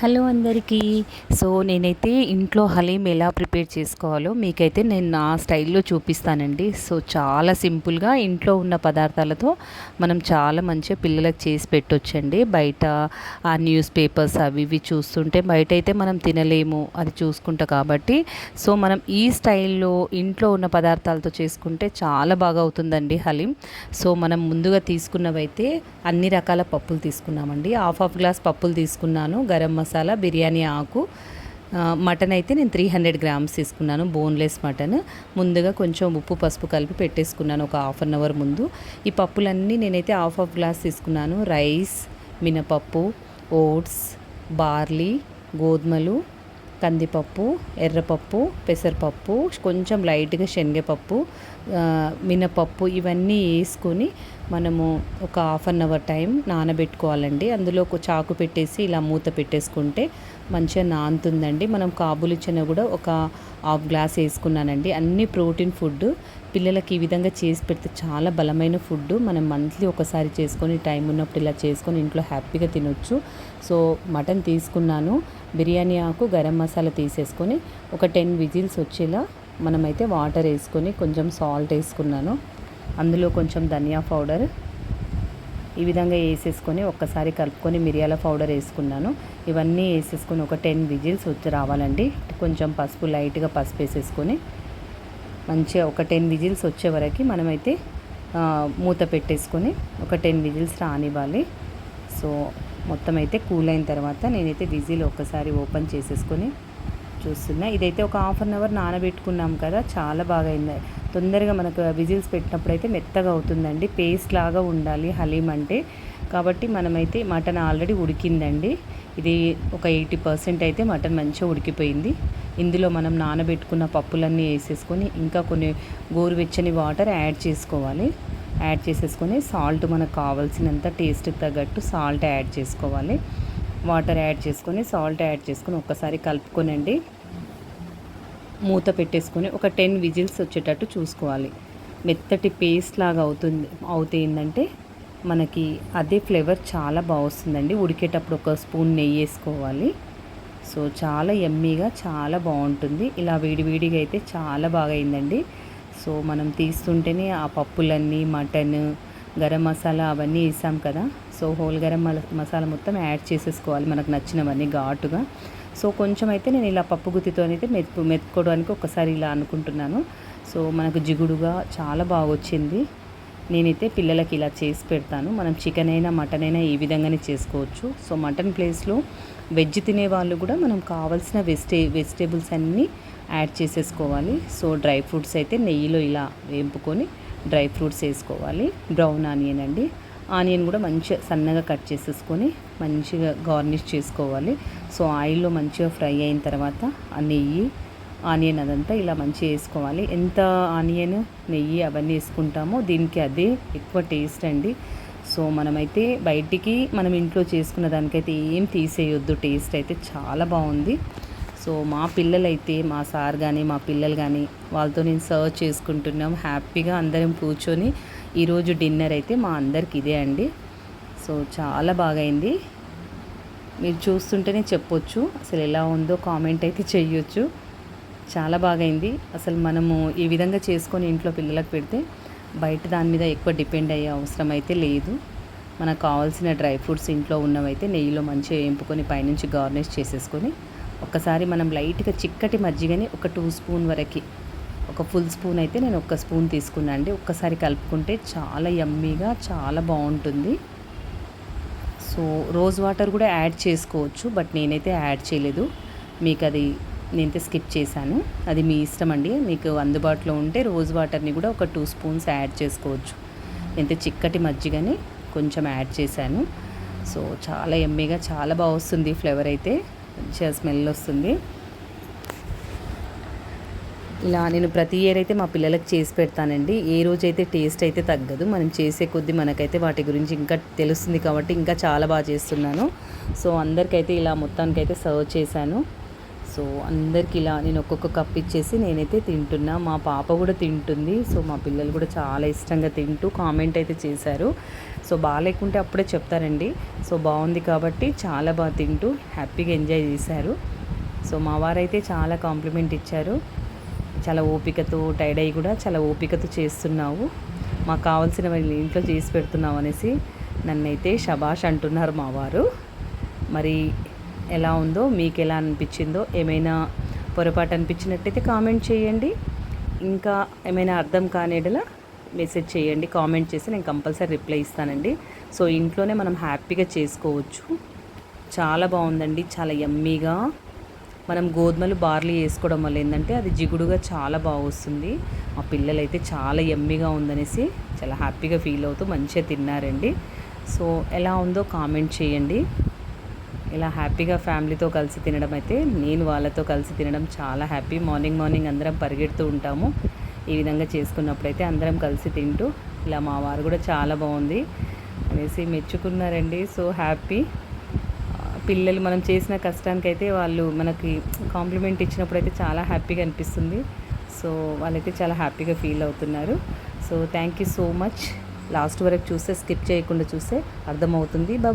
Hello అందరికీ. So నేనైతే ఇంట్లో హలీం ఎలా ప్రిపేర్ చేసుకోవాలో మీకైతే నేను నా స్టైల్లో చూపిస్తానండి. సో చాలా సింపుల్గా ఇంట్లో ఉన్న పదార్థాలతో మనం చాలా మంచిగా పిల్లలకు చేసి పెట్టొచ్చండి. బయట ఆ న్యూస్ పేపర్స్ అవి ఇవి చూస్తుంటే బయట అయితే మనం తినలేము అది చూసుకుంటా కాబట్టి. సో మనం ఈ స్టైల్లో ఇంట్లో ఉన్న పదార్థాలతో చేసుకుంటే చాలా బాగా అవుతుందండి హలీం. సో మనం ముందుగా తీసుకున్నవైతే అన్ని రకాల పప్పులు తీసుకున్నామండి. హాఫ్ హాఫ్ గ్లాస్ పప్పులు తీసుకున్నాను గరం మసాలా బిర్యానీ ఆకు. మటన్ అయితే నేను త్రీ హండ్రెడ్ గ్రామ్స్ తీసుకున్నాను బోన్లెస్ మటన్. ముందుగా కొంచెం ఉప్పు పసుపు కలిపి పెట్టేసుకున్నాను ఒక హాఫ్ అన్ అవర్ ముందు. ఈ పప్పులన్నీ నేనైతే హాఫ్ హాఫ్ గ్లాస్ తీసుకున్నాను. రైస్ మినపప్పు ఓట్స్ బార్లీ గోధుమలు కందిపప్పు ఎర్రపప్పు పెసరపప్పు కొంచెం లైట్గా శనగపప్పు మినపప్పు ఇవన్నీ వేసుకొని మనము ఒక హాఫ్ అన్ అవర్ టైం నానబెట్టుకోవాలండి. అందులో ఒక చాకు పెట్టేసి ఇలా మూత పెట్టేసుకుంటే మంచిగా నానుతుందండి. మనం కాబులి చెన కూడా ఒక హాఫ్ గ్లాస్ వేసుకున్నానండి. అన్ని ప్రోటీన్ ఫుడ్ పిల్లలకి ఈ విధంగా చేసి పెడితే చాలా బలమైన ఫుడ్ మనం మంత్లీ ఒకసారి చేసుకొని టైం ఉన్నప్పుడు ఇలా చేసుకొని ఇంట్లో హ్యాపీగా తినొచ్చు. సో మటన్ తీసుకున్నాను. బిర్యానీ ఆకు గరం మసాలా తీసేసుకొని ఒక టెన్ విజిల్స్ వచ్చేలా మనమైతే వాటర్ వేసుకొని కొంచెం సాల్ట్ వేసుకున్నాను. అందులో కొంచెం ధనియా పౌడర్ ఈ విధంగా వేసేసుకొని ఒక్కసారి కలుపుకొని మిరియాల పౌడర్ వేసుకున్నాను. ఇవన్నీ వేసేసుకొని ఒక టెన్ విజిల్స్ వచ్చి రావాలండి. కొంచెం పసుపు లైట్గా పసుపు వేసేసుకొని మంచిగా ఒక టెన్ విజిల్స్ వచ్చే వరకు మనమైతే మూత పెట్టేసుకొని ఒక టెన్ విజిల్స్ రానివ్వాలి. సో మొత్తం అయితే కూల్ అయిన తర్వాత నేనైతే విజిల్ ఒక్కసారి ఓపెన్ చేసేసుకొని చూస్తున్నా. ఇదైతే ఒక హాఫ్ అన్ అవర్ నానబెట్టుకున్నాం కదా చాలా బాగా అయింది తొందరగా మనకు విజిల్స్ పెట్టినప్పుడు అయితే మెత్తగా అవుతుందండి. పేస్ట్ లాగా ఉండాలి హలీం అంటే. కాబట్టి మనమైతే మటన్ ఆల్రెడీ ఉడికిందండి. ఇది ఒక ఎయిటీ పర్సెంట్ అయితే మటన్ మంచిగా ఉడికిపోయింది. ఇందులో మనం నానబెట్టుకున్న పప్పులన్నీ వేసేసుకొని ఇంకా కొన్ని గోరువెచ్చని వాటర్ యాడ్ చేసుకోవాలి. యాడ్ చేసేసుకొని సాల్ట్ మనకు కావాల్సినంత టేస్ట్కి తగ్గట్టు సాల్ట్ యాడ్ చేసుకోవాలి. వాటర్ యాడ్ చేసుకొని సాల్ట్ యాడ్ చేసుకొని ఒక్కసారి కలుపుకొనండి. మూత పెట్టేసుకొని ఒక టెన్ విజిల్స్ వచ్చేటట్టు చూసుకోవాలి. మెత్తటి పేస్ట్ లాగా అవుతుంది. అవుతే ఏంటంటే మనకి అదే ఫ్లేవర్ చాలా బాగా వస్తుందండి. ఉడికేటప్పుడు ఒక స్పూన్ నెయ్యి వేసుకోవాలి. సో చాలా ఎమ్మీగా చాలా బాగుంటుంది. ఇలా వేడివేడిగా అయితే చాలా బాగా అయిందండి. సో మనం తీస్తుంటేనే ఆ పప్పులన్నీ మటన్ గరం మసాలా అవన్నీ వేసాం కదా. సో హోల్ గరం మసాలా మొత్తం యాడ్ చేసేసుకోవాలి. మనకు నచ్చినవన్నీ ఘాటుగా. సో కొంచెం అయితే నేను ఇలా పప్పు గుత్తితో అయితే మెత్తు మెత్తుకోవడానికి ఒకసారి ఇలా అనుకుంటున్నాను. సో మనకు జిగుడుగా చాలా బాగా వచ్చింది నేనైతే పిల్లలకి ఇలా చేసి పెడతాను. మనం చికెన్ అయినా మటన్ అయినా ఈ విధంగానే చేసుకోవచ్చు. సో మటన్ ప్లేస్లో వెజ్ తినే వాళ్ళు కూడా మనం కావాల్సిన వెజిటే వెజిటేబుల్స్ అన్నీ యాడ్ చేసేసుకోవాలి. సో డ్రై ఫ్రూట్స్ అయితే నెయ్యిలో ఇలా వేపుకొని డ్రై ఫ్రూట్స్ వేసుకోవాలి. బ్రౌన్ ఆనియన్ అండి. ఆనియన్ కూడా మంచిగా సన్నగా కట్ చేసేసుకొని మంచిగా గార్నిష్ చేసుకోవాలి. సో ఆయిల్లో మంచిగా ఫ్రై అయిన తర్వాత ఆ నెయ్యి ఆనియన్ అదంతా ఇలా మంచిగా వేసుకోవాలి. ఎంత ఆనియన్ నెయ్యి అవన్నీ వేసుకుంటామో దీనికి అదే ఎక్కువ టేస్ట్ అండి. సో మనమైతే బయటికి మనం ఇంట్లో చేసుకున్న దానికైతే ఏం తీసేయొద్దు. టేస్ట్ అయితే చాలా బాగుంది. సో మా పిల్లలైతే మా సార్ కానీ మా పిల్లలు కానీ వాళ్ళతో నేను సర్వ్ చేసుకుంటున్నాం. హ్యాపీగా అందరం కూర్చొని ఈరోజు డిన్నర్ అయితే మా అందరికి ఇదే అండి. సో చాలా బాగా అయింది మీరు చూస్తుంటేనే చెప్పొచ్చు అసలు ఎలా ఉందో కామెంట్ అయితే చెయ్యొచ్చు. చాలా బాగైంది. అసలు మనము ఈ విధంగా చేసుకొని ఇంట్లో పిల్లలకు పెడితే బయట దాని మీద ఎక్కువ డిపెండ్ అయ్యే అవసరం అయితే లేదు. మనకు కావాల్సిన డ్రై ఫ్రూట్స్ ఇంట్లో ఉన్నవైతే నెయ్యిలో మంచిగా వేంపుకొని పైనుంచి గార్నిష్ చేసేసుకొని ఒకసారి మనం లైట్గా చిక్కటి మజ్జిగని ఒక టూ స్పూన్ వరకు ఒక ఫుల్ స్పూన్ అయితే నేను ఒక్క స్పూన్ తీసుకున్నాను అండి. ఒక్కసారి కలుపుకుంటే చాలా యమ్మీగా చాలా బాగుంటుంది. సో రోజ్ వాటర్ కూడా యాడ్ చేసుకోవచ్చు బట్ నేనైతే యాడ్ చేయలేదు. మీకు అది నేనైతే స్కిప్ చేశాను. అది మీ ఇష్టం అండి. మీకు అందుబాటులో ఉంటే రోజ్ వాటర్ని కూడా ఒక టూ స్పూన్స్ యాడ్ చేసుకోవచ్చు. ఎంత చిక్కటి మజ్జిగని కొంచెం యాడ్ చేశాను. సో చాలా ఎమ్మీగా చాలా బాగా వస్తుంది ఫ్లేవర్ అయితే. మంచిగా స్మెల్ వస్తుంది. ఇలా నేను ప్రతి ఇయర్ అయితే మా పిల్లలకు చేసి పెడతానండి. ఏ రోజైతే టేస్ట్ అయితే తగ్గదు మనం చేసే కొద్దీ మనకైతే వాటి గురించి ఇంకా తెలుస్తుంది కాబట్టి ఇంకా చాలా బాగా చేస్తున్నాను. సో అందరికైతే ఇలా మొత్తానికైతే సర్వ్ చేశాను. సో అందరికి ఇలా నేను ఒక్కొక్క కప్ ఇచ్చేసి నేనైతే తింటున్నా. మా పాప కూడా తింటుంది. సో మా పిల్లలు కూడా చాలా ఇష్టంగా తింటూ కామెంట్ అయితే చేశారు. సో బాగాలేకుంటే అప్పుడే చెప్తారండి. సో బాగుంది కాబట్టి చాలా బాగా తింటూ హ్యాపీగా ఎంజాయ్ చేశారు. సో మా వారైతే చాలా కాంప్లిమెంట్ ఇచ్చారు. చాలా ఓపికతో టైడ్ అయ్యి కూడా చాలా ఓపికతో చేస్తున్నావు. మాకు కావాల్సిన ఇంట్లో చేసి పెడుతున్నావు అనేసి నన్నైతే షబాష్ అంటున్నారు మా వారు మరి ఎలా ఉందో మీకు ఎలా అనిపించిందో ఏమైనా పొరపాటు అనిపించినట్టయితే కామెంట్ చేయండి. ఇంకా ఏమైనా అర్థం కానిడలా మెసేజ్ చేయండి కామెంట్ చేసి నేను కంపల్సరీ రిప్లై ఇస్తానండి. సో ఇంట్లోనే మనం హ్యాపీగా చేసుకోవచ్చు. చాలా బాగుందండి చాలా ఎమ్మీగా మనం గోధుమలు బార్లీ వేసుకోవడం వల్ల ఏంటంటే అది జిగుడుగా చాలా బాగా వస్తుంది. మా పిల్లలైతే చాలా ఎమ్మీగా ఉందనేసి చాలా హ్యాపీగా ఫీల్ అవుతూ మంచిగా తిన్నారండి. సో ఎలా ఉందో కామెంట్ చేయండి. ఇలా హ్యాపీగా ఫ్యామిలీతో కలిసి తినడం అయితే నేను వాళ్ళతో కలిసి తినడం చాలా హ్యాపీ. మార్నింగ్ మార్నింగ్ అందరం పరిగెడుతూ ఉంటాము. ఈ విధంగా చేసుకున్నప్పుడైతే అందరం కలిసి తింటూ ఇలా మా వారు కూడా చాలా బాగుంది అనేసి మెచ్చుకున్నారండి. So happy. పిల్లలు మనం చేసిన కష్టానికి అయితే వాళ్ళు మనకి కాంప్లిమెంట్ ఇచ్చినప్పుడు అయితే చాలా హ్యాపీగా అనిపిస్తుంది. సో వాళ్ళైతే చాలా హ్యాపీగా ఫీల్ అవుతున్నారు. So thank you so much. Last వరకు చూస్తే స్కిప్ చేయకుండా చూస్తే అర్థమవుతుంది. బాబా